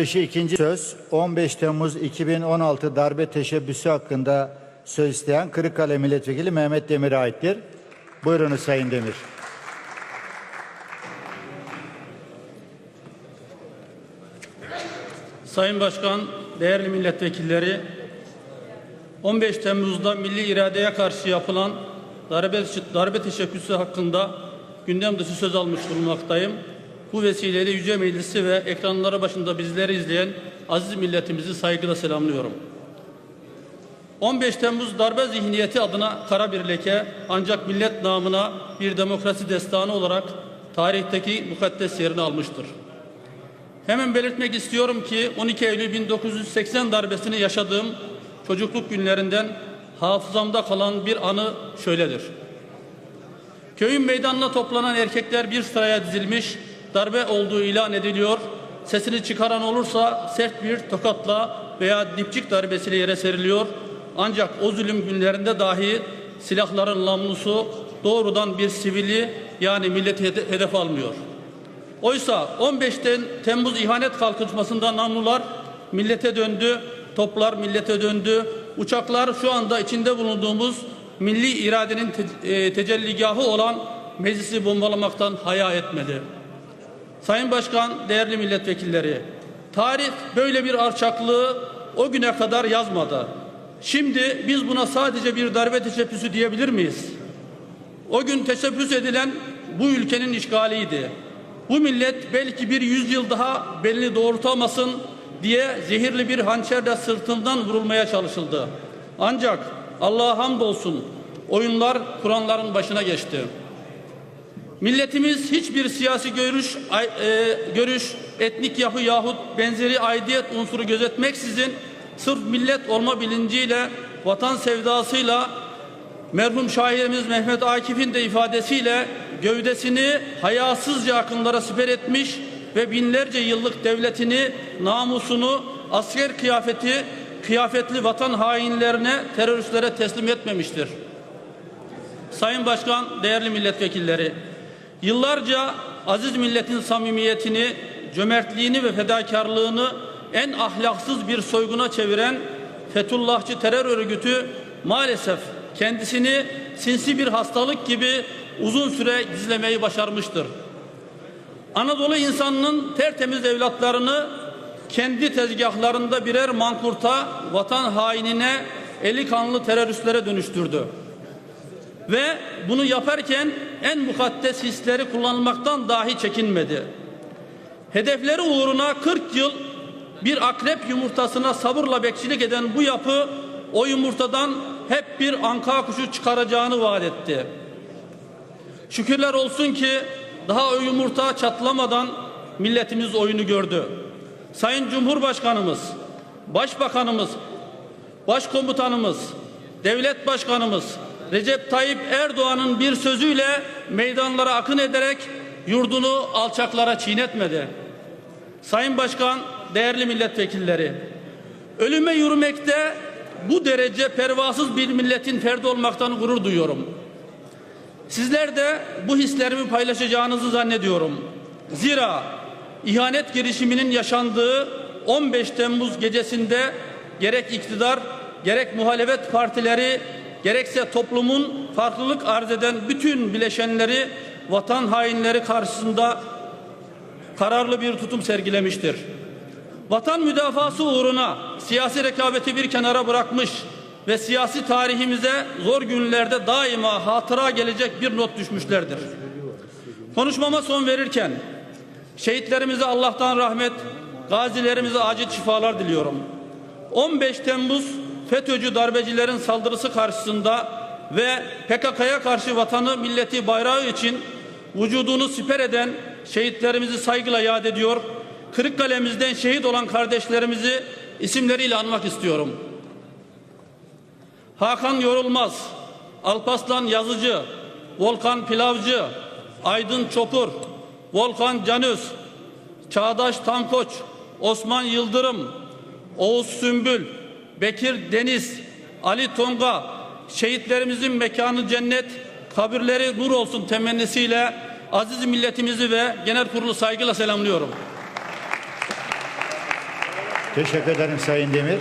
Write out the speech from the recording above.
ikinci söz 15 Temmuz 2016 darbe teşebbüsü hakkında söz isteyen Kırıkkale Milletvekili Mehmet Demir'e aittir. Buyurunuz Sayın Demir. Sayın Başkan, değerli milletvekilleri, 15 Temmuz'da milli iradeye karşı yapılan darbe, darbe teşebbüsü hakkında gündem dışı söz almış bulunmaktayım. Bu vesileyle Yüce Meclisi ve ekranları başında bizleri izleyen aziz milletimizi saygıyla selamlıyorum. 15 Temmuz darbe zihniyeti adına kara bir leke ancak millet namına bir demokrasi destanı olarak tarihteki mukaddes yerini almıştır. Hemen belirtmek istiyorum ki 12 Eylül 1980 darbesini yaşadığım çocukluk günlerinden hafızamda kalan bir anı şöyledir. Köyün meydanına toplanan erkekler bir sıraya dizilmiş, darbe olduğu ilan ediliyor. Sesini çıkaran olursa sert bir tokatla veya dipçik darbesiyle yere seriliyor. Ancak o zulüm günlerinde dahi silahların namlusu doğrudan bir sivili yani milleti hede- hedef almıyor. Oysa 15 Temmuz ihanet kalkışmasında namlular millete döndü, toplar millete döndü, uçaklar şu anda içinde bulunduğumuz milli iradenin te- e, tecelligahı olan meclisi bombalamaktan haya etmedi. Sayın Başkan, değerli milletvekilleri, tarih böyle bir alçaklığı o güne kadar yazmadı. Şimdi biz buna sadece bir darbe teşebbüsü diyebilir miyiz? O gün teşebbüs edilen bu ülkenin işgaliydi. Bu millet belki bir yüzyıl daha belini doğrultamasın diye zehirli bir hançerle sırtından vurulmaya çalışıldı. Ancak Allah'a hamdolsun oyunlar Kur'anların başına geçti. Milletimiz hiçbir siyasi görüş, e, görüş, etnik yapı yahut benzeri aidiyet unsuru gözetmeksizin sırf millet olma bilinciyle, vatan sevdasıyla merhum şairimiz Mehmet Akif'in de ifadesiyle gövdesini hayasızca akınlara siper etmiş ve binlerce yıllık devletini, namusunu, asker kıyafeti, kıyafetli vatan hainlerine, teröristlere teslim etmemiştir. Sayın Başkan, değerli milletvekilleri, yıllarca aziz milletin samimiyetini, cömertliğini ve fedakarlığını en ahlaksız bir soyguna çeviren Fethullahçı terör örgütü maalesef kendisini sinsi bir hastalık gibi uzun süre gizlemeyi başarmıştır. Anadolu insanının tertemiz evlatlarını kendi tezgahlarında birer mankurta, vatan hainine, eli kanlı teröristlere dönüştürdü. Ve bunu yaparken en mukaddes hisleri kullanmaktan dahi çekinmedi. Hedefleri uğruna 40 yıl bir akrep yumurtasına sabırla bekçilik eden bu yapı o yumurtadan hep bir anka kuşu çıkaracağını vaat etti. Şükürler olsun ki daha o yumurta çatlamadan milletimiz oyunu gördü. Sayın Cumhurbaşkanımız, Başbakanımız, Başkomutanımız, Devlet Başkanımız Recep Tayyip Erdoğan'ın bir sözüyle meydanlara akın ederek yurdunu alçaklara çiğnetmedi. Sayın Başkan, değerli milletvekilleri, ölüme yürümekte bu derece pervasız bir milletin ferdi olmaktan gurur duyuyorum. Sizler de bu hislerimi paylaşacağınızı zannediyorum. Zira ihanet girişiminin yaşandığı 15 Temmuz gecesinde gerek iktidar, gerek muhalefet partileri, gerekse toplumun farklılık arz eden bütün bileşenleri vatan hainleri karşısında kararlı bir tutum sergilemiştir. Vatan müdafası uğruna siyasi rekabeti bir kenara bırakmış ve siyasi tarihimize zor günlerde daima hatıra gelecek bir not düşmüşlerdir. Konuşmama son verirken şehitlerimize Allah'tan rahmet, gazilerimize acil şifalar diliyorum. 15 Temmuz FETÖ'cü darbecilerin saldırısı karşısında ve PKK'ya karşı vatanı, milleti, bayrağı için vücudunu siper eden şehitlerimizi saygıyla yad ediyor. Kırıkkale'mizden şehit olan kardeşlerimizi isimleriyle anmak istiyorum. Hakan Yorulmaz, Alpaslan Yazıcı, Volkan Pilavcı, Aydın Çopur, Volkan Canöz, Çağdaş Tankoç, Osman Yıldırım, Oğuz Sümbül, Bekir Deniz, Ali Tonga, şehitlerimizin mekanı cennet, kabirleri nur olsun temennisiyle aziz milletimizi ve genel kurulu saygıyla selamlıyorum. Teşekkür ederim Sayın Demir.